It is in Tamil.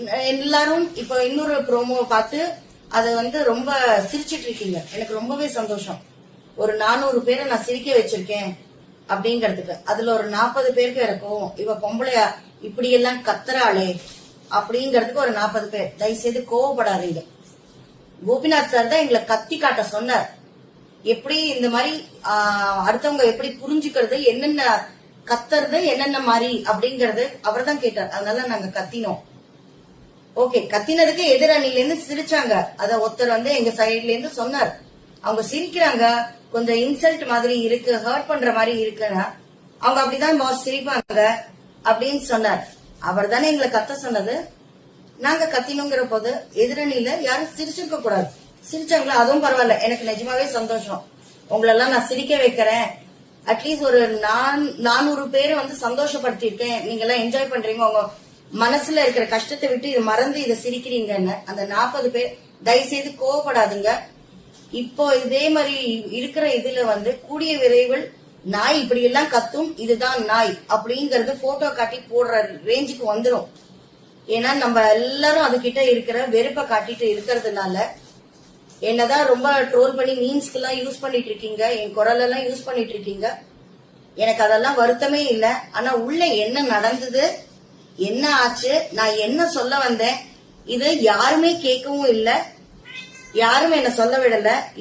எல்லாரும் இப்போ இன்னொரு ப்ரோமோவை பார்த்து அதை வந்து ரொம்ப சிரிச்சிட்டு இருக்கீங்க. எனக்கு ரொம்பவே சந்தோஷம். ஒரு நானூறு பேரை நான் சிரிக்க வச்சிருக்கேன் அப்படிங்கறதுக்கு. அதுல ஒரு நாற்பது பேருக்கு இருக்கும் இவ பொம்பளையா? இப்படி எல்லாம் கத்துறாளே. அப்படிங்கறதுக்கு ஒரு நாற்பது பேர். தயவுசெய்து கோவப்படாதீங்க. கோபிநாத் சார் தான் எங்களை கத்தி காட்ட சொன்னார். எப்படி இந்த மாதிரி அடுத்தவங்க எப்படி புரிஞ்சுக்கிறது என்னென்ன கத்துறது என்னென்ன மாதிரி அப்படிங்கறது அவர் தான் கேட்டார். அதனால நாங்க கத்தினோம். ஓகே கத்தினதுக்கு எதிரணில இருந்து சிரிச்சாங்க. அத ஒருத்தர் வந்து எங்க சைட்ல இருந்து சொன்னார். அவங்க சிரிக்கிறாங்க. கொஞ்சம் இன்சல்ட் மாதிரி இருக்கு ஹர்ட் பண்ற மாதிரி இருக்குன்னா அவங்க அப்படிதான் பாஸ் சிரிப்பாங்க அப்படின்னு சொன்னார். அவர் தானே எங்களை கத்த சொன்னது? நாங்க கத்தினோங்கிற போது எதிரணியில யாரும் சிரிச்சிருக்க கூடாது. சிரிச்சாங்களா? அதுவும் பரவாயில்ல. எனக்கு நிஜமாவே சந்தோஷம். உங்களெல்லாம் நான் சிரிக்க வைக்கிறேன். அட்லீஸ்ட் ஒரு நான் நானூறு பேரை வந்து சந்தோஷப்படுத்திருக்கேன் நீங்க எல்லாம் என்ஜாய் பண்றீங்க. உங்க மனசுல இருக்கிற கஷ்டத்தை விட்டு இது மறந்து இதை சிரிக்கிறீங்கன்னு அந்த நாற்பது பேர் தயவு செய்து கோவப்படாதுங்க. இப்போ இதே மாதிரி இருக்கிற இதுல வந்து கூடிய விரைவில் நாய் இப்படி எல்லாம் கத்தும் இதுதான் நாய் அப்படிங்கறது போட்டோ காட்டி போடுற ரேஞ்சுக்கு வந்துடும் ஏன்னா நம்ம எல்லாரும் அதுகிட்ட இருக்கிற வெறுப்பை காட்டிட்டு இருக்கிறதுனால என்னதான் ரொம்ப ட்ரோல் பண்ணி மீன்ஸ்க்கு எல்லாம் யூஸ் பண்ணிட்டு இருக்கீங்க என் குரல் எல்லாம் யூஸ் பண்ணிட்டு இருக்கீங்க. எனக்கு அதெல்லாம் வருத்தமே இல்லை. ஆனா உள்ள என்ன நடந்தது என்ன ஆச்சு? நான் என்ன சொல்ல வந்தேன்? இது யாருமே கேட்கவும் இல்ல. யாரும் என்ன சொல்ல விடல.